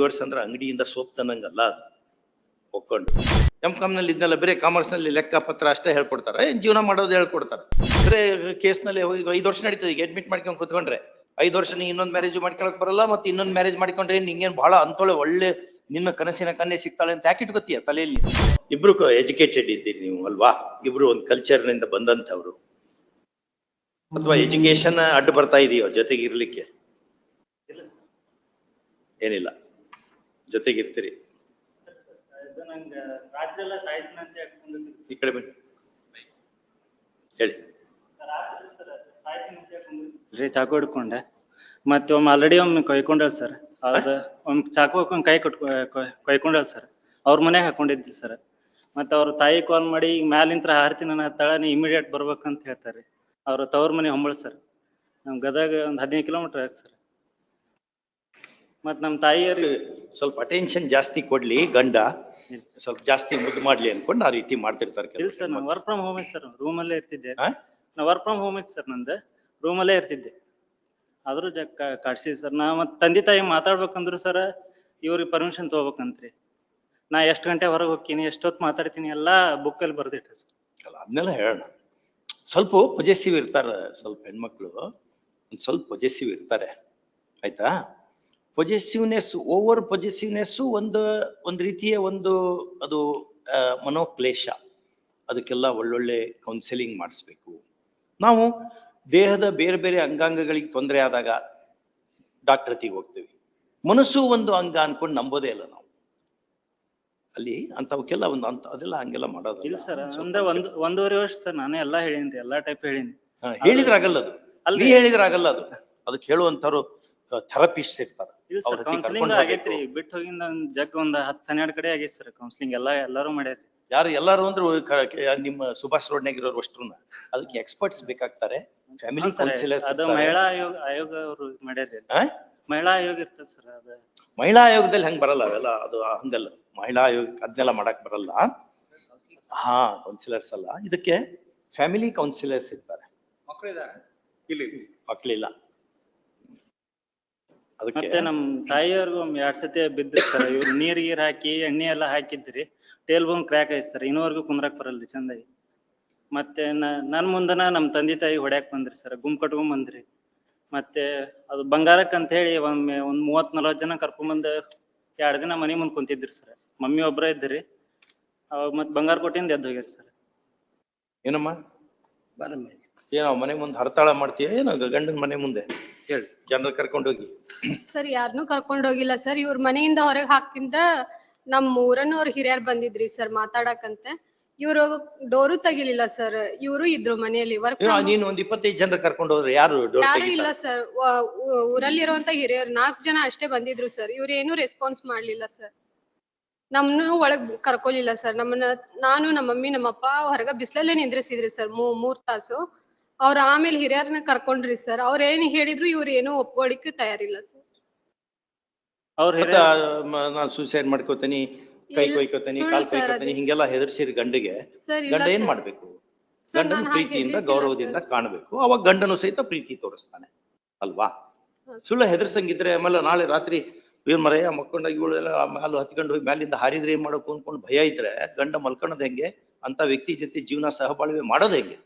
Divorce ಅಂದ್ರೆ ಅಂಗಡಿಯಿಂದ soap ತನ್ನಂಗಲ್ಲ ಅದು. ಒಕ್ಕೊಂಡು. ಎಂ ನಲ್ಲಿ ಇದನ್ನೆಲ್ಲ ಬರೀ ಕಾಮರ್ಸ್ನಲ್ಲಿ ಲೆಕ್ಕ ಪತ್ರ ಅಷ್ಟೇ ಹೇಳ್ಕೊಡ್ತಾರೆ. ಏನ್ ಜೀವನ ಮಾಡೋದು ಹೇಳ್ಕೊಡ್ತಾರೆ. ಕೇಸ್ನಲ್ಲಿ ಹೋಗಿ ಐದು ವರ್ಷ ನಡೀತದೆ ಈಗ ಅಡ್ಮಿಟ್ ಮಾಡ್ಕೊಂಡು ಕುತ್ಕೊಂಡ್ರೆ. ಐದು ವರ್ಷ ನೀ ಇನ್ನೊಂದು ಮ್ಯಾರೇಜ್ ಮಾಡ್ಕೊಳಕ್ ಬರಲ್ಲ ಮತ್ತೆ ಇನ್ನೊಂದು ಮ್ಯಾರೇಜ್ ಮಾಡ್ಕೊಂಡ್ರೆ ನಿಂಗೇನ್ ಬಹಳ ಅಂತೊಳೆ ಒಳ್ಳೆ ನಿನ್ನ ಕನಸಿನ ಕನ್ನೆ ಸಿಗ್ತಾಳೆ ಅಂತ ಯಾಕೆ ಇಟ್ಕೋತೀಯ ತಲೆಯಲ್ಲಿ? ಇಬ್ರು ಎಜುಕೇಟೆಡ್ ಇದ್ದೀರಿ ನೀವು ಅಲ್ವಾ? ಇಬ್ರು ಒಂದು ಕಲ್ಚರ್ನಿಂದ ಬಂದಂತವ್ರು ಅಥವಾ ಎಜುಕೇಶನ್ ಅಡ್ಡ ಬರ್ತಾ ಇದೆಯೋ ಜೊತೆಗೆ ಇರ್ಲಿಕ್ಕೆ ಏನಿಲ್ಲ. ಜೊತೆಗಿರ್ತೀರಿ. ಈ ಕಡೆ ಬನ್ನಿ. ಹೇಳಿ. ರೀ, ಚಾಕು ಹಿಡ್ಕೊಂಡೆ. ಮತ್ತೆ ಒಮ್ಮೆ ಆಲ್ರೆಡಿ ಒಮ್ಮೆ ಕೊಯ್ಕೊಂಡಲ್ ಸರ್ ಅದು ಒಮ್ಮೆ ಚಾಕು ಹಾಕೊಂಡ್ ಕೈ ಕಟ್ ಕೊಯ್ಕೊಂಡಲ್ ಸರ್ ಅವ್ರ ಮನೆಗೆ ಹಾಕೊಂಡಿದ್ದಿ ಸರ್ ಮತ್ತೆ ಅವ್ರ ತಾಯಿ ಕಾಲ್ ಮಾಡಿ, ಈಗ ಮ್ಯಾಲಿಂತ್ರ ಹಾರ್ತೀನಿ ನನ್ನ ತಳ ನೀ ಇಮಿಡಿಯೇಟ್ ಬರ್ಬೇಕಂತ ಹೇಳ್ತಾರೆ. ಅವ್ರ ತವ್ರ ಮನೆ ಹೊಂಬಳ ಸರ್ ನಮ್ ಗದಗ ಒಂದ್ ಹದಿನೈದು ಕಿಲೋಮೀಟರ್ ಆಯ್ತು ಸರ್ ಮತ್ ನಮ್ ತಾಯಿಯವ್ರಿಗೆ ಸ್ವಲ್ಪ ಅಟೆನ್ಷನ್ ಜಾಸ್ತಿ ಕೊಡ್ಲಿ ಗಂಡ ಸ್ವಲ್ಪ ಜಾಸ್ತಿ ಮುದ್ದು ಮಾಡ್ಲಿ ಅನ್ಕೊಂಡು ಆ ರೀತಿ ಮಾಡ್ತಿರ್ತಾರೆ ಇಲ್ಲ ಸರ್ ನಾನು ವರ್ಕ್ ಫ್ರಮ್ ಹೋಮ್ ಐತೆ ಸರ್ ರೂಮಲ್ಲೇ ಇರ್ತಿದ್ದೆ. ಹಾ? ನಾ ವರ್ಕ್ ಫ್ರಮ್ ಹೋಮ್ ಐತೆ ಸರ್ ನಂದು. ರೂಮಲ್ಲೇ ಇರ್ತಿದ್ದೆ. ಆದ್ರೂ ಜಕ್ಕ ಕಾಡ್ಸಿ ಸರ್. ನಾ ಮತ್ ತಂದೆ ತಾಯಿ ಮಾತಾಡ್ಬೇಕಂದ್ರು ಸರ್ ಇವ್ರಿಗೆ ಪರ್ಮಿಷನ್ ತಗೋಬೇಕಂತ್ರಿ. ನಾ ಎಷ್ಟ್ ಗಂಟೆ ಹೊರಗೆ ಹೋಗ್ತೀನಿ ಎಷ್ಟೊತ್ತು ಮಾತಾಡ್ತೀನಿ ಎಲ್ಲಾ ಬುಕ್ಕಲ್ಲಿ ಬರ್ದಿಟ್ಟೆ ಸರ್. ಅಲ್ಲ ಅದನ್ನೆಲ್ಲ ಹೇಳೋಣ. ಸ್ವಲ್ಪ ಪೊಜೆಸಿವ್ ಇರ್ತಾರೆ ಸ್ವಲ್ಪ ಹೆಣ್ಮಕ್ಳು. ಒಂದ್ ಸ್ವಲ್ಪ ಪೊಜೆಸಿವ್ ಇರ್ತಾರೆ. ಆಯ್ತಾ? ಪೊಜೆಸಿವ್ನೆಸ್ ಓವರ್ ಪೊಜೆಸಿವ್ನೆಸ್ ಒಂದು ಒಂದು ರೀತಿಯ ಒಂದು ಅದು ಮನೋಕ್ಲೇಶ. ಅದಕ್ಕೆಲ್ಲ ಒಳ್ಳೊಳ್ಳೆ ಕೌನ್ಸಿಲಿಂಗ್ ಮಾಡಿಸ್ಬೇಕು. ನಾವು ದೇಹದ ಬೇರೆ ಬೇರೆ ಅಂಗಾಂಗಗಳಿಗೆ ತೊಂದರೆ ಆದಾಗ ಡಾಕ್ಟರ್ ಹತ್ತಿಗೆ ಹೋಗ್ತೀವಿ. ಮನಸ್ಸು ಒಂದು ಅಂಗ ಅನ್ಕೊಂಡು ನಂಬೋದೇ ಇಲ್ಲ ನಾವು. ಅಲ್ಲಿ ಅಂತವಕ್ಕೆಲ್ಲ ಒಂದು ಅಂತ ಅದೆಲ್ಲ ಹಂಗೆಲ್ಲ ಮಾಡೋದು ಇಲ್ಲ ಸರ್ ಅಂದ್ರೆ ಒಂದು ಒಂದೂವರೆ ವರ್ಷ ಸರ್ ನಾನೇ ಎಲ್ಲಾ ಹೇಳಿನಿ ಎಲ್ಲಾ ಟೈಪ್ ಹೇಳಿನಿ ಹಾ, ಹೇಳಿದ್ರೆ ಆಗಲ್ಲ ಅದು. ಅಲ್ಲಿ ನೀ ಹೇಳಿದ್ರೆ ಆಗಲ್ಲ ಅದು. ಅದಕ್ಕೆ ಹೇಳುವಂತವ್ರು ಥೆರಪಿಸ್ಟ್ ಇರ್ತಾರೆ ಕೌನ್ಸಿಲಿಂಗ್ ಆಗೈತ್ರಿ. ಬಿಟ್ಟು ಹೋಗಿಂದ ಒಂದ್ ಜಗ್ ಒಂದ್ ಹತ್ತ್ ಹನ್ನೆರಡು ಕಡೆ ಆಗೈತೆ ಸರ್ ಕೌನ್ಸಿಲಿಂಗ್ ಎಲ್ಲಾ ಎಲ್ಲಾರು ಮಾಡ್ಯಾರಿ. ಯಾರು ಎಲ್ಲಾರು ಅಂದ್ರೆ ಕ- ಕ- ನಿಮ್ಮ ಸುಭಾಷ್ ರೋಡ್ ರೋಡ್ನಾಗ ಇರೋರು ಅಷ್ಟ್ರುನ ಅದಕ್ಕೆ ಎಕ್ಸ್ಪರ್ಟ್ಸ್ ಬೇಕಾಗ್ತಾರೆ ಫ್ಯಾಮಿಲಿ ಕೌನ್ಸಿಲರ್ಸ್ ಅದು ಮಹಿಳಾ ಆಯೋಗ ಆಯೋಗ ಅವರು ಮಾಡ್ಯಾರಿ. ಮಹಿಳಾ ಆಯೋಗ ಇರ್ತದೆ ಸರ್ ಅದ. ಮಹಿಳಾ ಆಯೋಗದಲ್ಲಿ ಹಂಗ್ ಬರಲ್ಲ ಅವೆಲ್ಲ ಅದು ಹಂಗಲ್ಲ. ಮಹಿಳಾ ಆಯೋಗ ಅದನ್ನೆಲ್ಲ ಮಾಡಕ್ ಬರಲ್ಲ. ಹಾ ಕೌನ್ಸಿಲರ್ಸ್ ಅಲ್ಲ. ಇದಕ್ಕೆ ಫ್ಯಾಮಿಲಿ ಕೌನ್ಸಿಲರ್ಸ್ ಇರ್ತಾರೆ. ಮಕ್ಕಳಿಲ್ಲ ಮತ್ತೆ ನಮ್ ತಾಯಿಯವ್ರಿಗೂ ಒಮ್ಮೆ ಎರಡ್ ಸತಿ ಬಿದ್ದ ಸರ್ ಇವ್ರು ನೀರ್ ಗೀರ್ ಹಾಕಿ ಎಣ್ಣೆ ಎಲ್ಲಾ ಹಾಕಿದ್ರಿ ಟೇಲ್ ಬೋನ್ ಕ್ರ್ಯಾಕ್ ಐತಿ ಸರ್ ಇನ್ನೂವರೆಗೂ ಕುಂದ್ರಾಕ್ ಬರಲ್ರಿ ಚಂದಾಗಿ. ಮತ್ತೆ ನ- ನನ್ ಮುಂದನ ನಮ್ ತಂದೆ ತಾಯಿ ಹೊಡ್ಯಾಕ್ ಬಂದ್ರಿ ಸರ್ ಗುಂಪ್ ಕಟ್ಕೊಂಡ್ ಬಂದ್ರಿ. ಮತ್ತೆ ಅದು ಬಂಗಾರಕ್ ಅಂತ ಹೇಳಿ ಒಮ್ಮೆ ಒಂದ್ ಮೂವತ್ ನಲ್ವತ್ ಜನ ಕರ್ಕೊಂಬಂದ್ ಎರಡ್ ದಿನ ಮನಿ ಮುಂದ್ ಕುಂತಿದ್ರಿ ಸರ್. ಮಮ್ಮಿ ಒಬ್ರ ಇದ್ರಿ ಅವಾಗ ಮತ್ ಬಂಗಾರ ಕೊಟ್ಟಿಂದ ಎದ್ದು ಹೋಗ್ಯಾರ ಸರ್. ಏನಮ್ಮ? ಏನೋ ಮನೆ ಮುಂದೆ ಹರತಾಳ ಮಾಡ್ತೀಯ ಏನೋ ಗಂಡನ ಮನೆ ಮುಂದೆ? ಹೇಳಿ ಜನರು ಕರ್ಕೊಂಡೋಗಿ. ಸರ್ ಯಾರನ್ನೂ ಕರ್ಕೊಂಡ್ ಹೋಗಿಲ್ಲ ಸರ್. ಇವ್ರ ಮನೆಯಿಂದ ಹೊರಗೆ ಹಾಕಿಂದ ನಮ್ ಊರನ್ನವ್ರ ಹಿರಿಯರ್ ಬಂದಿದ್ರಿ ಸರ್ ಮಾತಾಡಕಂತೆ. ಇವ್ರು ಡೋರು ತೆಗಿಲಿಲ್ಲ ಸರ್. ಇವ್ರು ಇದ್ರು ಮನೆಯಲ್ಲಿ. ವರ್ಕ್ ಏನೋ ನೀನು ಒಂದ್ ಇಪ್ಪತ್ತೈದು ಜನ ಕರ್ಕೊಂಡು ಹೋದ್ರೆ ಯಾರು ಡೋರ್ ಯಾರು ಇಲ್ಲ ಸರ್. ಊರಲ್ಲಿರುವಂತ ಹಿರಿಯರು ನಾಲ್ಕ್ ಜನ ಅಷ್ಟೇ ಬಂದಿದ್ರು ಸರ್. ಇವ್ರು ಏನು ರೆಸ್ಪಾನ್ಸ್ ಮಾಡ್ಲಿಲ್ಲ ಸರ್. ನಮ್ನು ಒಳಗ್ ಕರ್ಕೊಲಿಲ್ಲ ಸರ್. ನಮ್ಮನ್ನ ನಾನು ನಮ್ಮ ಮಮ್ಮಿ ನಮ್ಮಪ್ಪ ಹೊರಗ ಬಿಸ್ಲಲ್ಲೇ ನಿಂದ್ರಿಸಿದ್ರಿ ಸರ್ ಮೂ ಮೂರ್ ತಾಸು. ಅವ್ರ ಆಮೇಲೆ ಹಿರಿಯರನ್ನ ಕರ್ಕೊಂಡ್ರಿ ಸರ್. ಅವ್ರ ಏನ್ ಹೇಳಿದ್ರು ಇವ್ರ ಏನು ಒಪ್ಕೊಳಿಕ್ಕೆ ತಯಾರಿಲ್ಲ ಸರ್. ಅವ್ರ ನಾನು ಸೂಸೈಡ್ ಮಾಡ್ಕೋತೀನಿ ಕೈ ಕೊಯ್ಕೋತೀನಿ ಕಾಲ್ sir ಕೊಯ್ಕೋತೀನಿ ಹಿಂಗೆಲ್ಲ ಹೆದರ್ಸಿರಿ ಗಂಡಿಗೆ. ಗಂಡ ಏನ್. ಮಾಡ್ಬೇಕು? ಗಂಡನ ಪ್ರೀತಿಯಿಂದ ಗೌರವದಿಂದ ಕಾಣಬೇಕು. ಅವಾಗ ಗಂಡನು ಸಹಿತ ಪ್ರೀತಿ ತೋರಿಸ್ತಾನೆ. ಅಲ್ವಾ? ಸುಳ್ಳ ಹೆದರ್ಸಂಗಿದ್ರೆ ಆಮೇಲೆ ನಾಳೆ ರಾತ್ರಿ ಏನ್ ಮರೆಯ ಮಕ್ಕೊಂಡಾಗ ಇವಳೆಲ್ಲ ಮ್ಯಾಲ ಹತ್ಕೊಂಡು ಹೋಗಿ ಮ್ಯಾಲಿಂದ ಹಾರಿದ್ರೆ ಏನ್ ಮಾಡೋಕು ಅನ್ಕೊಂಡು ಭಯ ಇದ್ರೆ ಗಂಡ ಮಲ್ಕೊಳೋದ್ ಹೆಂಗೆ? ಅಂತ ವ್ಯಕ್ತಿ ಜೊತೆ ಜೀವನ ಸಹಬಾಳ್ವೆ ಮಾಡೋದ್ ಹೆಂಗೆ?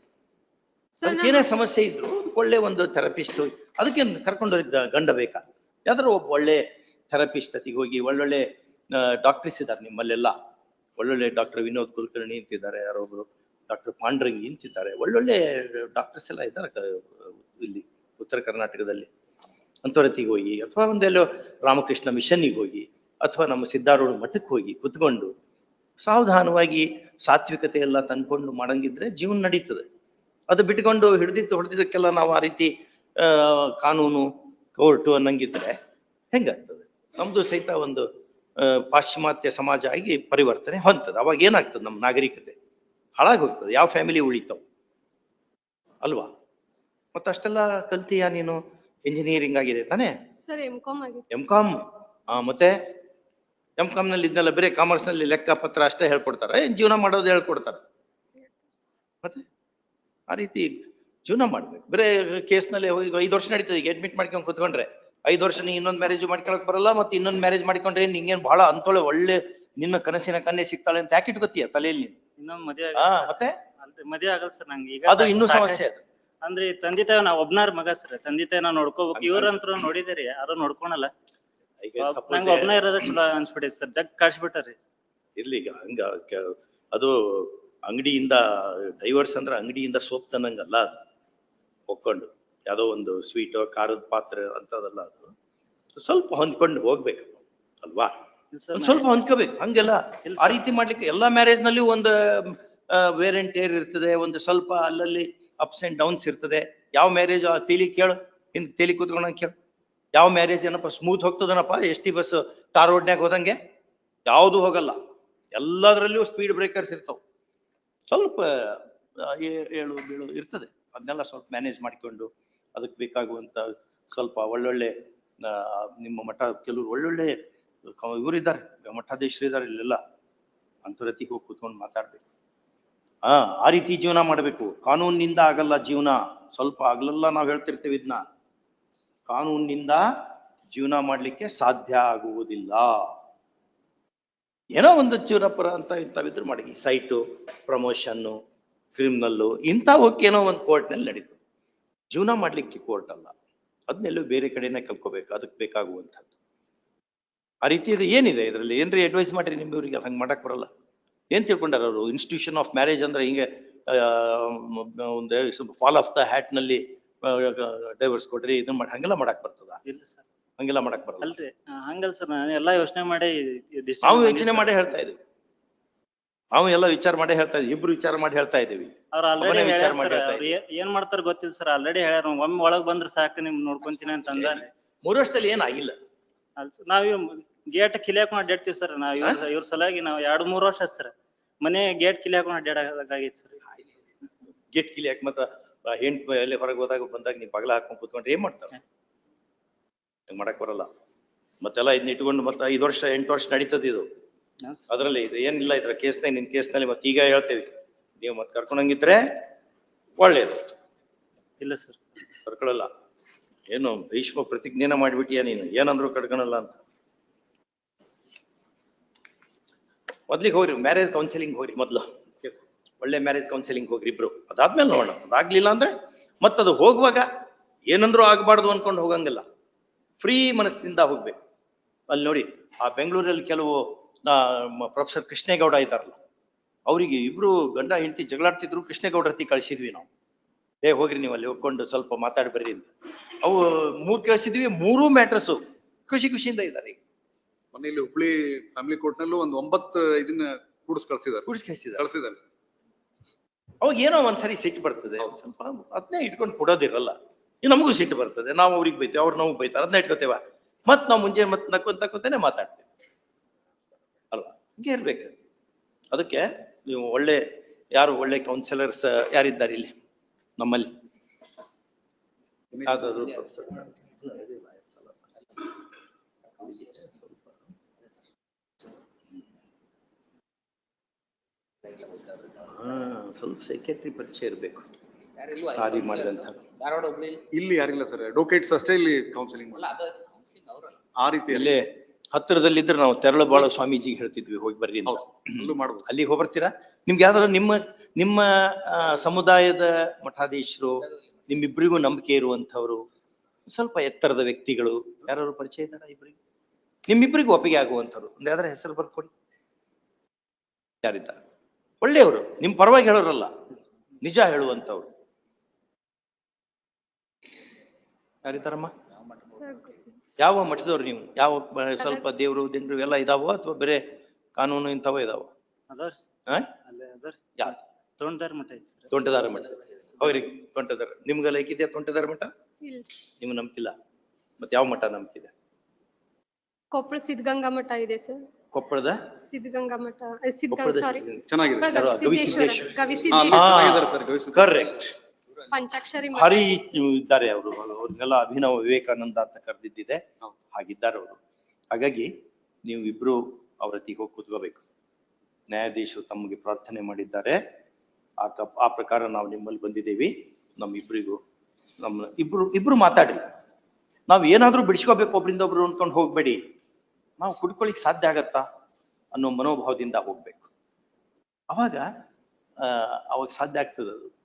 ಏನೇ ಸಮಸ್ಯೆ ಇದ್ರು ಒಳ್ಳೆ ಒಂದು ಥೆರಪಿಸ್ಟ್ ಅದಕ್ಕೆ ಕರ್ಕೊಂಡು ಹೋಗಿದ್ದ ಗಂಡ ಬೇಕಾ? ಯಾವ್ದಾರು ಒಬ್ಬ ಒಳ್ಳೆ ಥೆರಪಿಸ್ಟ್ ಅತಿಗೆ ಹೋಗಿ ಒಳ್ಳೊಳ್ಳೆ ಡಾಕ್ಟರ್ಸ್ ಇದ್ದಾರೆ ನಿಮ್ಮಲ್ಲೆಲ್ಲ. ಒಳ್ಳೊಳ್ಳೆ ಡಾಕ್ಟರ್ ವಿನೋದ್ ಕುಲಕರ್ಣಿ ಅಂತಿದ್ದಾರೆ ಯಾರೊಬ್ರು ಡಾಕ್ಟರ್ ಪಾಂಡ್ರಂಗಿ ಅಂತಿದ್ದಾರೆ ಒಳ್ಳೊಳ್ಳೆ ಡಾಕ್ಟರ್ಸ್ ಎಲ್ಲ ಇದ್ದಾರೆ ಇಲ್ಲಿ ಉತ್ತರ ಕರ್ನಾಟಕದಲ್ಲಿ. ಅಂಥವ್ರತ್ತಿಗೆ ಹೋಗಿ ಅಥವಾ ಒಂದೆಲ್ಲೋ ರಾಮಕೃಷ್ಣ ಮಿಷನ್ನಿಗೆ ಹೋಗಿ ಅಥವಾ ನಮ್ಮ ಸಿದ್ಧಾರೂಢ ಮಠಕ್ಕೆ ಹೋಗಿ ಕುತ್ಕೊಂಡು ಸಾವಧಾನವಾಗಿ ಸಾತ್ವಿಕತೆ ಎಲ್ಲ ತಂದ್ಕೊಂಡು ಮಾಡಂಗಿದ್ರೆ ಜೀವನ ನಡೀತದೆ. ಅದು ಬಿಟ್ಕೊಂಡು ಹಿಡಿದಿದ್ದು ಹೊಡೆದಿದ್ದಕ್ಕೆಲ್ಲ ನಾವು ಆ ರೀತಿ ಕಾನೂನು ಕೋರ್ಟು ಅನ್ನಂಗಿದ್ರೆ ಹೆಂಗಾಗ್ತದೆ? ನಮ್ದು ಸಹಿತ ಒಂದು ಪಾಶ್ಚಿಮಾತ್ಯ ಸಮಾಜ ಆಗಿ ಪರಿವರ್ತನೆ ಹೊಂತದ ಅವಾಗ ಏನಾಗ್ತದೆ ನಮ್ಮ ನಾಗರಿಕತೆ? ಹಾಳಾಗಿ ಹೋಗ್ತದೆ ಯಾವ ಫ್ಯಾಮಿಲಿ ಉಳಿತಾವ್ ಅಲ್ವಾ? ಮತ್ತಷ್ಟೆಲ್ಲ ಕಲ್ತೀಯ ನೀನು? ಇಂಜಿನಿಯರಿಂಗ್ ಆಗಿದೆ ತಾನೇ? ಸರ್ ಎಂ ಕಾಮ್ ಆ ಮತ್ತೆ ಎಂ ಕಾಮ್ನಲ್ಲಿ ಇದ್ನೆಲ್ಲ ಬೇರೆ ಕಾಮರ್ಸ್ನಲ್ಲಿ ಲೆಕ್ಕ ಪತ್ರ ಅಷ್ಟೇ ಹೇಳ್ಕೊಡ್ತಾರೆ. ಜೀವನ ಮಾಡೋದು ಹೇಳ್ಕೊಡ್ತಾರೆ? ಮತ್ತೆ? ಆ ರೀತಿ ಜೀವನ ಮಾಡ್ಬೇಕು. ಬರೇ ಕೇಸ್ನಲ್ಲಿ ಹೋಗಿ ಐದು ವರ್ಷ ನಡೀತದೆ ಈಗ ಅಡ್ಮಿಟ್ ಮಾಡ್ಕೊಂಡು ಕುತ್ಕೊಂಡ್ರೆ. ಐದು ವರ್ಷ ನೀ ಇನ್ನೊಂದು ಮ್ಯಾರೇಜ್ ಮಾಡ್ಕೊಳಕ್ ಬರಲ್ಲ ಮತ್ತೆ ಇನ್ನೊಂದು ಮ್ಯಾರೇಜ್ ಮಾಡ್ಕೊಂಡ್ರೆ ನಿಂಗೇನ್ ಬಹಳ ಅಂತೊಳೆ ಒಳ್ಳೆ ನಿನ್ನ ಕನಸಿನ ಕನ್ನೆ ಸಿಗ್ತಾಳೆ ಅಂತ ಯಾಕೆ ಇಟ್ಕೋತೀಯ ತಲೆಯಲ್ಲಿ? ಇನ್ನೊಂದ್ ಮದ್ವೆ ಆಗಲ್ಲ ಮತ್ತೆ? ಅಲ್ರಿ ಮದ್ವೆ ಆಗಲ್ಲ ಸರ್ ನಂಗೆ. ಈಗ ಅದು ಇನ್ನೂ ಸಮಸ್ಯೆ ಅದು. ಅಂದ್ರೆ ತಂದೆ ತಾಯಿ ನಾವ್ ಒಬ್ನಾರ್ ಮಗ ಸರ್. ತಂದೆ ತಾಯಿ ನಾವ್ ನೋಡ್ಕೋಬೇಕು ಇವ್ರಂತ್ರ ನೋಡಿದಿರಿ ಯಾರು ನೋಡ್ಕೊಳಲ್ಲ. ನಂಗ್ ಒಬ್ನ ಇರೋದ ಚಲೋ ಅನ್ಸ್ಬಿಟ್ಟಿ ಸರ್. ಜಗ್ ಕಾಡ್ಸ್ಬಿಟ್ಟಾರಿ. ಇರ್ಲಿ ಈಗ ಹಂಗ ಅದು ಅಂಗಡಿಯಿಂದ ಡೈವರ್ಸ್ ಅಂದ್ರೆ ಅಂಗಡಿಯಿಂದ ಸೋಪ್ ತನ್ನಂಗಲ್ಲ ಅದು. ಒಕ್ಕೊಂಡು ಯಾವುದೋ ಒಂದು ಸ್ವೀಟ್ ಖಾರದ ಪಾತ್ರೆ ಅಂತದಲ್ಲ ಅದು. ಸ್ವಲ್ಪ ಹೊಂದ್ಕೊಂಡು ಹೋಗ್ಬೇಕು ಅಲ್ವಾ? ಸ್ವಲ್ಪ ಹೊಂದ್ಕೋಬೇಕು ಹಂಗೆಲ್ಲ ಆ ರೀತಿ ಮಾಡ್ಲಿಕ್ಕೆ ಎಲ್ಲಾ ಮ್ಯಾರೇಜ್ನಲ್ಲಿ ಒಂದು ವೇರ್ ಅಂಡ್ ಟೇರ್ ಇರ್ತದೆ ಒಂದು ಸ್ವಲ್ಪ ಅಲ್ಲಲ್ಲಿ ಅಪ್ಸ್ ಅಂಡ್ ಡೌನ್ಸ್ ಇರ್ತದೆ. ಯಾವ ಮ್ಯಾರೇಜ್ ತೇಲಿ ಕೇಳು ಹಿಂದ್ ತೇಲಿ ಕೂತ್ಕೊಂಡ ಕೇಳು. ಯಾವ ಮ್ಯಾರೇಜ್ ಏನಪ್ಪ ಸ್ಮೂತ್ ಹೋಗ್ತದನಪ್ಪ ಎಸ್ ಟಿ ಬಸ್ ಟಾರ್ ರೋಡ್ನ್ಯಾಗ ಹೋದಂಗೆ? ಯಾವುದು ಹೋಗಲ್ಲ. ಎಲ್ಲದರಲ್ಲೂ ಸ್ಪೀಡ್ ಬ್ರೇಕರ್ಸ್ ಇರ್ತಾವ. ಸ್ವಲ್ಪ ಏಳು ಬೀಳು ಇರ್ತದೆ. ಅದನ್ನೆಲ್ಲ ಸ್ವಲ್ಪ ಮ್ಯಾನೇಜ್ ಮಾಡಿಕೊಂಡು ಅದಕ್ಕೆ ಬೇಕಾಗುವಂತ ಸ್ವಲ್ಪ ಒಳ್ಳೊಳ್ಳೆ ನಿಮ್ಮ ಮಠ, ಕೆಲವರು ಒಳ್ಳೊಳ್ಳೆ ಇವರಿದ್ದಾರೆ ಮಠಾಧೀಶರು ಇದ್ದಾರೆ ಇಲ್ಲೆಲ್ಲ. ಅಂತರತಿಗೆ ಹೋಗಿ ಕೂತ್ಕೊಂಡು ಮಾತಾಡ್ಬೇಕು. ಹಾ ಆ ರೀತಿ ಜೀವನ ಮಾಡಬೇಕು. ಕಾನೂನಿನಿಂದ ಆಗಲ್ಲ ಜೀವನ. ಸ್ವಲ್ಪ ಆಗ್ಲೆಲ್ಲ ನಾವು ಹೇಳ್ತಿರ್ತೇವೆ ಇದನ್ನ ಕಾನೂನಿನಿಂದ ಜೀವನ ಮಾಡ್ಲಿಕ್ಕೆ ಸಾಧ್ಯ ಆಗುವುದಿಲ್ಲ. ಏನೋ ಒಂದು ಚೂರಪುರ ಅಂತ ಇಂಥವಿದ್ರು ಮಾಡಿ ಸೈಟು, ಪ್ರಮೋಷನ್ನು, ಕ್ರಿಮಿನಲ್ಲು, ಇಂಥವಕ್ಕೆ ಏನೋ ಒಂದು ಕೋರ್ಟ್ನಲ್ಲಿ ನಡೀತು. ಜೀವನ ಮಾಡ್ಲಿಕ್ಕೆ ಕೋರ್ಟ್ ಅಲ್ಲ. ಅದನ್ನೆಲ್ಲೂ ಬೇರೆ ಕಡೆನೇ ಕಲ್ಕೋಬೇಕು ಅದಕ್ಕೆ ಬೇಕಾಗುವಂಥದ್ದು. ಆ ರೀತಿ ಇದು ಏನಿದೆ ಇದರಲ್ಲಿ? ಏನ್ರಿ ಅಡ್ವೈಸ್ ಮಾಡ್ರಿ ನಿಮ್ಮವ್ರಿಗೆ ಹಂಗೆ ಮಾಡಕ್ ಬರಲ್ಲ. ಏನ್ ತಿಳ್ಕೊಂಡಾರ ಅವರು? ಇನ್ಸ್ಟಿಟ್ಯೂಷನ್ ಆಫ್ ಮ್ಯಾರೇಜ್ ಅಂದ್ರೆ ಹಿಂಗೆ ಒಂದು ಫಾಲ್ ಆಫ್ ದ ಹ್ಯಾಟ್ನಲ್ಲಿ ಡೈವರ್ಸ್ ಕೊಡ್ರಿ ಇದನ್ನ ಮಾಡಿ ಹಂಗೆಲ್ಲ ಮಾಡಕ್ ಬರ್ತದ? ಇಲ್ಲ ಸರ್. ಹಂಗೆಲ್ಲ ಮಾಡಕ್ ಬರಲ್ಲ. ಅಲ್ರಿ. ಹಂಗಲ್ ಸರ್ ನಾನು ಎಲ್ಲಾ ಯೋಚನೆ ಮಾಡಿ decision ನಾವು ಯೋಚನೆ ಮಾಡಿ ಮಾಡೇ ಹೇಳ್ತಾ ಇದೀವಿ ನಾವು ಎಲ್ಲ ವಿಚಾರ ಮಾಡಿ ಹೇಳ್ತಾ ಇದೀವಿ ಇಬ್ರು ವಿಚಾರ ಮಾಡಿ ಹೇಳ್ತಾ ಇದೀವಿ ಅವ್ರ ಆಲ್ರೆಡಿ ಒಬ್ಬನೇ ವಿಚಾರ ಹೇಳ್ಯಾರ ಮಾಡಿ ಸರ್ ಹೇಳ್ತಾ ಅವ್ರ ಏನ್ ಮಾಡ್ತಾರ ಗೊತ್ತಿಲ್ಲ ಸರ್ ಆಲ್ರೆಡಿ ಹೇಳ್ಯಾರ ಒಮ್ಮೆ ಒಳಗ್ ಬಂದ್ರ ಸಾಕು ನಿಮ್ ನೋಡ್ಕೊಂತೀನಿ ಅಂತ ಅಂದ ಮೂರು ವರ್ಷದಲ್ಲಿ ಏನಾಗಿಲ್ಲ ನಾವ್ ಗೇಟ್ ಕಿಲಿ ಹಾಕೊಂಡ್ ಅಡ್ಡಾಡ್ತೀವಿ ಸರ್ ನಾವ್ ಇವ್ರ ಇವ್ರ ಸಲುವಾಗಿ ನಾವ್ ಎರಡ್ ಮೂರ್ ವರ್ಷ ಸರ್. ಮನೆ ಗೇಟ್ ಕಿಲಿ ಹಾಕೊಂಡ್ ಅಡ್ಡಾಡಕಾಗೈತಿ ಸರ್. ಗೇಟ್ ಕಿಲಿ ಯಾಕೆ ಮತ್ತ ಹೆಂಟ್ ಎಲ್ಲಿ ಹೊರಗೆ ಹೋದಾಗ ಬಂದಾಗ ನೀವು ಬಗಲ ಹಾಕೊಂಡ್ ಕೂತ್ಕೊಂಡ್ರೆ ಏನ್ ಮಾಡ್ತಾರೆ? ಹಂಗ್ ಮಾಡಕ್ ಬರಲ್ಲ. ಮತ್ತೆಲ್ಲ ಇದನ್ನ ಇಟ್ಕೊಂಡು ಮತ್ತೆ ಐದು ವರ್ಷ ಎಂಟು ವರ್ಷ ನಡೀತದ ಇದು. ಅದರಲ್ಲಿ ಇದು ಏನಿಲ್ಲ ಇದ್ರ ಕೇಸ್ನಾಗ ನಿನ್ ಕೇಸ್ನಲ್ಲಿ ಮತ್ತೆ ಈಗ ಹೇಳ್ತೇವೆ. ನೀವು ಮತ್ತೆ ಕರ್ಕೊಂಡಂಗಿದ್ರೆ ಒಳ್ಳೇದು. ಇಲ್ಲ ಸರ್. ಕರ್ಕೊಳ್ಳಲ್ಲ ಏನು ಭೀಷ್ಮ ಪ್ರತಿಜ್ಞೆನ ಮಾಡ್ಬಿಟ್ಟಿಯ ನೀನು? ಏನಂದ್ರು ಕಡ್ಕೊಳಲ್ಲ ಅಂತ. ಮೊದ್ಲಿಗೆ ಹೋಗ್ರಿ ಮ್ಯಾರೇಜ್ ಕೌನ್ಸಿಲಿಂಗ್ ಹೋಗ್ರಿ ಮೊದ್ಲು. ಒಳ್ಳೆ ಮ್ಯಾರೇಜ್ ಕೌನ್ಸಿಲಿಂಗ್ ಹೋಗ್ರಿ ಇಬ್ರು. ಅದಾದ್ಮೇಲೆ ನೋಡೋಣ. ಅದಾಗ್ಲಿಲ್ಲ ಅಂದ್ರೆ ಮತ್ತದು ಹೋಗುವಾಗ ಏನಂದ್ರೂ ಆಗ್ಬಾರ್ದು ಅನ್ಕೊಂಡು ಹೋಗಂಗಿಲ್ಲ. ಫ್ರೀ ಮನಸ್ಸಿನಿಂದ ಹೋಗ್ಬೇಕು. ಅಲ್ಲಿ ನೋಡಿ ಆ ಬೆಂಗಳೂರಲ್ಲಿ ಕೆಲವು ಪ್ರೊಫೆಸರ್ ಕೃಷ್ಣೇಗೌಡ ಇದ್ದಾರಲ್ಲ ಅವರಿಗೆ ಇಬ್ರು ಗಂಡ ಹೆಂಡತಿ ಜಗಳಾಡ್ತಿದ್ರು ಕೃಷ್ಣೇಗೌಡ ಹತ್ತಿ ಕಳಿಸಿದ್ವಿ ನಾವು. ಏ ಹೋಗ್ರಿ ನೀವು ಅಲ್ಲಿ ಹೋಗ್ಕೊಂಡು ಸ್ವಲ್ಪ ಮಾತಾಡಿ ಬರ್ರಿ ಅಂತ. ಅವು ಮೂರ್ ಕಳಿಸಿದ್ವಿ ಮೂರೂ ಮ್ಯಾಟ್ರಸ್ಸು. ಖುಷಿ ಖುಷಿಯಿಂದ ಇದ್ದಾರೆ ಈಗ. ಮೊನ್ನೆ ಇಲ್ಲಿ ಹುಬ್ಳಿ ಫ್ಯಾಮಿಲಿ ಕೋರ್ಟ್ ನಲ್ಲೂ ಒಂದು ಒಂಬತ್ತು ಇದನ್ನ ಕೂಡಿಸ್ ಕಳಿಸಿದ್ದಾರೆ. ಕೂಡಿಸಿ ಕಳಿಸಿದ್ದಾರೆ. ಕಳಿಸಿದ್ದಾರೆ. ಅವಾಗ ಏನೋ ಒಂದ್ಸರಿ ಸಿಟ್ಟು ಬರ್ತದೆ ಸ್ವಲ್ಪ ಅದನ್ನೇ ಇಟ್ಕೊಂಡು ಕೊಡೋದಿರಲ್ಲ. ನಮಗೂ ಸಿಟ್ಟು ಬರ್ತದೆ. ನಾವು ಅವ್ರಿಗೆ ಬೈತೇವೆ, ಅವ್ರು ನಮಗೆ ಬೈತಾರೆ. ಅದನ್ನ ಇಟ್ಕೋತೇವ. ಮತ್ ನಾವು ಮುಂಜಾನೆ ಮತ್ತೆ ನಕ್ಕೊಂತ ನಕ್ಕೊಂತಾನೆ ಮಾತಾಡ್ತೇವೆ. ಅಲ್ವಾ? ಹಿಂಗೆ ಇರ್ಬೇಕು. ಅದಕ್ಕೆ ನೀವು ಒಳ್ಳೆ, ಯಾರು ಒಳ್ಳೆ ಕೌನ್ಸಿಲರ್ಸ್ ಯಾರಿದ್ದಾರೆ ಇಲ್ಲಿ? ನಮ್ಮಲ್ಲಿ? ಸ್ವಲ್ಪ ಸೆಕ್ರೆಟರಿ ಪರಿಚಯ ಇರಬೇಕು. ಧಾರವಾಡ ಇಲ್ಲಿ ಯಾರಿಲ್ಲ ಸರ್ ಅಡ್ವೊಕೇಟ್ಸ್ ಅಷ್ಟೇ ಇಲ್ಲಿ ಕೌನ್ಸಿಲಿಂಗ್ ಅಲ್ಲ ಅದು ಕೌನ್ಸಿಲಿಂಗ್ ಅವರಲ್ಲ. ಆ ರೀತಿಯಲ್ಲಿ. ಹತ್ತಿರದಲ್ಲಿದ್ರೆ ನಾವು ತೆರಳುಬಾಳು ಸ್ವಾಮೀಜಿಗೆ ಹೇಳ್ತಿದ್ವಿ ಹೋಗಿ ಬರ್ರಿ ಅಂತ. ಹೌದು ಅಲ್ಲೂ ಮಾಡ್ಬೋದು. ಅಲ್ಲಿಗೆ ಹೋಗ್ಬರ್ತೀರಾ? ನಿಮ್ಗೆ ಯಾವ್ದಾದ್ರು ನಿಮ್ಮ ನಿಮ್ಮ ಆ, ಸಮುದಾಯದ ಮಠಾಧೀಶರು ನಿಮ್ಮಿಬ್ಬರಿಗೂ ನಂಬಿಕೆ ಇರುವಂತವ್ರು ಸ್ವಲ್ಪ ಎತ್ತರದ ವ್ಯಕ್ತಿಗಳು ಯಾರು ಪರಿಚಯ ಇದಾರ ಇಬ್ಬರಿಗೆ ನಿಮ್ಮಿಬ್ಬರಿಗೂ ಒಪ್ಪಿಗೆ ಆಗುವಂಥವ್ರು ಒಂದು ಯಾವ್ದಾರ ಹೆಸರು ಬರ್ಕೊಡಿ. ಯಾರಿದ್ದಾರೆ? ಒಳ್ಳೆಯವರು ನಿಮ್ ಪರವಾಗಿ ಹೇಳೋರಲ್ಲ ನಿಜ ಹೇಳುವಂತವ್ರು ಯಾರಿದ್ದಾರಮ್ಮ ಸರ್ ಯಾವ ಮಠದವ್ರು ನೀವು? ಯಾವ ಬ- ಸ್ವಲ್ಪ ದೇವರು ದಿಂಡ್ರು ಎಲ್ಲ ಇದಾವೋ ಅಥವಾ ಬೇರೆ ಕಾನೂನು ಇಂಥವೋ ಇದಾವ? ಅದಾವ್ರಿ. ಆ? ಅಲ್ಲೇ ಅದಾರಿ. ಯಾರು? ತೊಗೊಂಡಾರ ಮಠ ಐತಿ ಸರ್. ತೋಂಟದಾರ ಮಠ. ಅವ್ರಿಗೆ ತೋಂಟದಾರ. ನಿಮ್ಗೆ ಲೈಕ್ ಇದೆಯಾ ತೋಂಟದಾರ ಮಠ? ಇಲ್ಲ. ನಿಮ್ಗೆ ನಂಬಿಕಿಲ್ಲ ಮತ್ತೆ ಯಾವ ಮಠ ನಂಬಿಕಿದೆ ಕೊಪ್ಪಳ ಸಿದ್ಧಗಂಗಾ ಮಠ ಇದೆ ಸರ್. ಕೊಪ್ಪಳದ? ಸಿದ್ಧಗಂಗಾ ಮಠ. ಸಿದ್ಧಗಂಗಾ ಕೊಪ್ಪಳದ ಸಾರಿ ಚೆನ್ನಾಗಿದೆ. ಸರ್. ಕರೆಕ್ಟ್ ಪಂಚಾಕ್ಷರಿ ಮಠ sir. ಇದ್ದಾರೆ ಅವರು ಅವ್ರನ್ನೆಲ್ಲ ಅಭಿನವ ವಿವೇಕಾನಂದ ಅಂತ ಕರೆದಿದ್ದಿದೆ. ಹಾಗಿದ್ದಾರೆ ಅವರು. ಹಾಗಾಗಿ ನೀವು ಇಬ್ರು ಅವರ ಹತ್ತಿಗೆ ಹೋಗಿ ಕೂತ್ಕೋಬೇಕು. ನ್ಯಾಯಾಧೀಶರು ತಮಗೆ ಪ್ರಾರ್ಥನೆ ಮಾಡಿದ್ದಾರೆ. ಆ ಕ ಆ ಪ್ರಕಾರ ನಾವು ನಿಮ್ಮಲ್ಲಿ ಬಂದಿದ್ದೀವಿ. ನಮ್ಮ ಇಬ್ಬರಿಗೂ ನಮ್ಮ ಇಬ್ರು ಇಬ್ರು ಮಾತಾಡ್ರಿ. ನಾವು ಏನಾದ್ರೂ ಬಿಡಿಸ್ಕೋಬೇಕು ಒಬ್ರಿಂದ ಒಬ್ರು ಅನ್ಕೊಂಡು ಹೋಗ್ಬೇಡಿ. ನಾವು ಕುಡ್ಕೊಳಿಕ್ ಸಾಧ್ಯ ಆಗತ್ತಾ ಅನ್ನೋ ಮನೋಭಾವದಿಂದ ಹೋಗ್ಬೇಕು. ಅವಾಗ ಆ, ಅವಾಗ ಸಾಧ್ಯ ಆಗ್ತದೆ ಅದು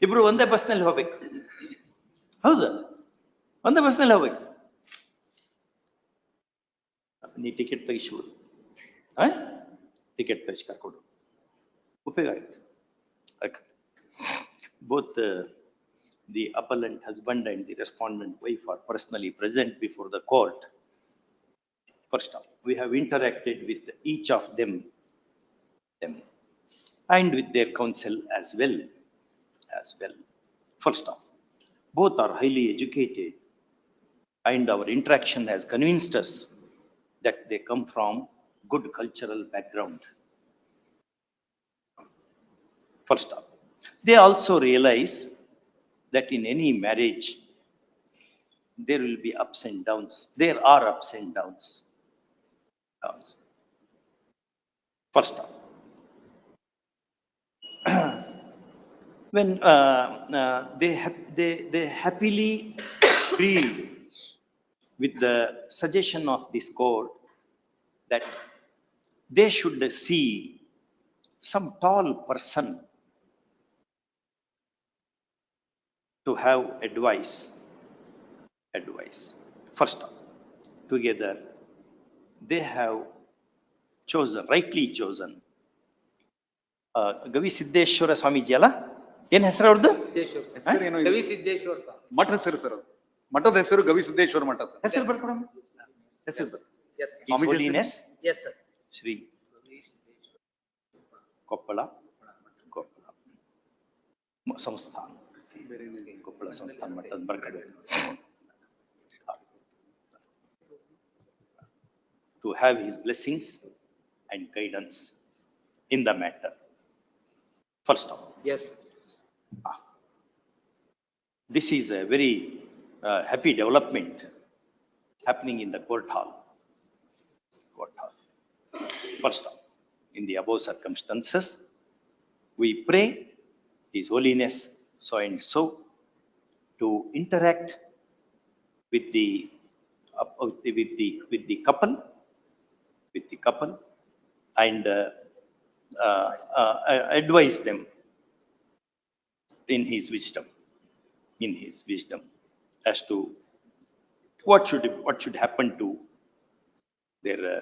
ಇಬ್ರು ಇಬ್ರು ಒಂದೇ ಬಸ್ನಲ್ಲಿ ಹೋಗ್ಬೇಕು ಹೌದಾ ಒಂದೇ ಬಸ್ನಲ್ಲಿ ಹೋಗ್ಬೇಕು ನೀ ಟಿಕೆಟ್ ತೆಗಿಸ್ಬಿಡು ಆ ಟಿಕೆಟ್ ತೆಗಿಸಿ ಕರ್ಕೊಂಡು ಉಪಯೋಗ ಆಗುತ್ತೆ ಅದಕ್ಕೆ both uh, the appellant husband and the respondent wife are personally present before the court. First off, we have interacted with each of them, them, and with their counsel as well, as well. First off, both are highly educated, and our interaction has convinced us that they come from good cultural background. First off, they also realize that in any marriage, there will be ups and downs. There are ups and downs. First off, when uh, uh, they, they, they happily agree with the suggestion of this court that they should see some tall person to have advice advice. First together they have chosen rightly chosen uh, gavi Swami swamiji ಏನ್ ಹೆಸರು ಅವ್ರದ್ದು ಸಿದ್ದೇಶ್ವರ ಸ್ವಾಮಿ. ಹೆಸರು ಏನೋ ಇದೆ. ಗವಿ ಸಿದ್ದೇಶ್ವರ ಸ್ವಾಮಿ ಮಠ ಹೆಸರು sir ಅದು ಮಠದ ಹೆಸರು ಗವಿಸಿದ್ದೇಶ್ವರ ಮಠ ಸರ್. ಹೆಸರು ಬರ್ಕೊಡಮ್ಮ ಹೆಸರು ಬರ್ ಎಸ್ His ಸ್ವಾಮೀಜಿ ಹೆಸರು? Holiness yes sir. Shri Koppal Koppal ಮ- ಸಂಸ್ಥಾನ ಕೊಪ್ಪಳ ಸಂಸ್ಥಾನ ಮಟ್ಟದ ಬರ್ಕಡೆ to have his blessings and guidance in the matter. First of all, yes this is a very uh, happy development happening in the court hall. Court hall. First off, in the above circumstances, we pray His Holiness so and so to interact with the, the, with the, with the couple, with the couple and uh, uh, uh, advise them in his wisdom, in his wisdom as to what should, what should happen to their uh,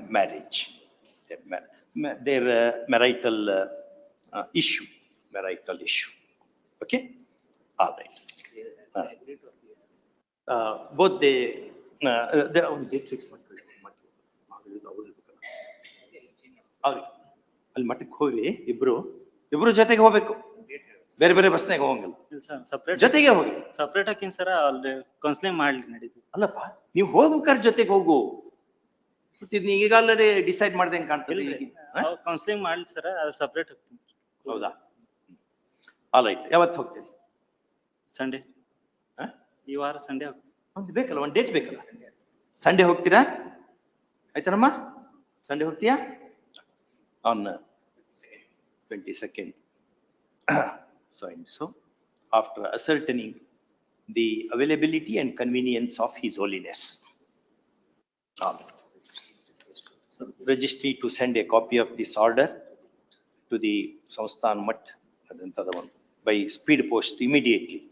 marriage, their mar- ma- their uh, marital uh, uh, issue, marital issue. Okay? All right. Uh, uh, both they, uh, uh, they ಅವ್ನು date fix ಮಾಡ್ಕೊಳ್ಳಿ, ಮಾಡ್ಕೊಳ್ಳಿ. ಅವ್ರು- ಅವ್ರು ಇರ್ಬೇಕಲ್ಲ. ಅವ್ರು ಅಲ್ಲಿ ಮಠಕ್ಕೆ ಹೋಗಿ ಇಬ್ರು ಇಬ್ರು ಜೊತೆಗೆ ಹೋಗ್ಬೇಕು. ಬೇರೆ ಬೇರೆ ಬಸ್ನಾಗ ಹೋಗಂಗಿಲ್ಲ. ಸರ್ ಸಪ್ರೇಟ್ ಜೊತೆಗೆ ಹೋಗಿ. ಸಪ್ರೇಟ್ ಹಾಕಿನ್ ಸರ್ ಅಲ್ಲಿ ಕೌನ್ಸಿಲಿಂಗ್ ಮಾಡ್ಲಿ ನಡೀತು ಅಲ್ಲಪ್ಪ ನೀವು ಹೋಗ್ಬೇಕಾರ ಜೊತೆಗೆ ಹೋಗು. ಬಟ್ ಇದ್ ಈಗ ಆಲ್ರೆಡಿ ಡಿಸೈಡ್ ಮಾಡ್ದೆ ಕಾಣ್ತದೆ? ಕೌನ್ಸಿಲಿಂಗ್ ಮಾಡ್ಲಿ ಸರ್ ಅದು ಸಪ್ರೇಟ್ ಹೋಗ್ತೀನಿ ಹೌದಾ? ಆಲ್ ರೈಟ್ ಯಾವತ್ತು ಹೋಗ್ತೀರಿ? ಸಂಡೇ? ಈ ವಾರ ಸಂಡೇ ಒಂದು ಬೇಕಲ್ಲ ಒಂದು ಡೇಟ್ ಬೇಕಲ್ಲ? ಸಂಡೇ ಹೋಗ್ತೀರಾ? ಆಯ್ತಾನಮ್ಮ? ಸಂಡೇ ಹೋಗ್ತೀಯಾ? 22nd. so and so, after ascertaining the availability and convenience of His Holiness. Right. Registry to send a copy of this order to the Samsthan Mat by speed post immediately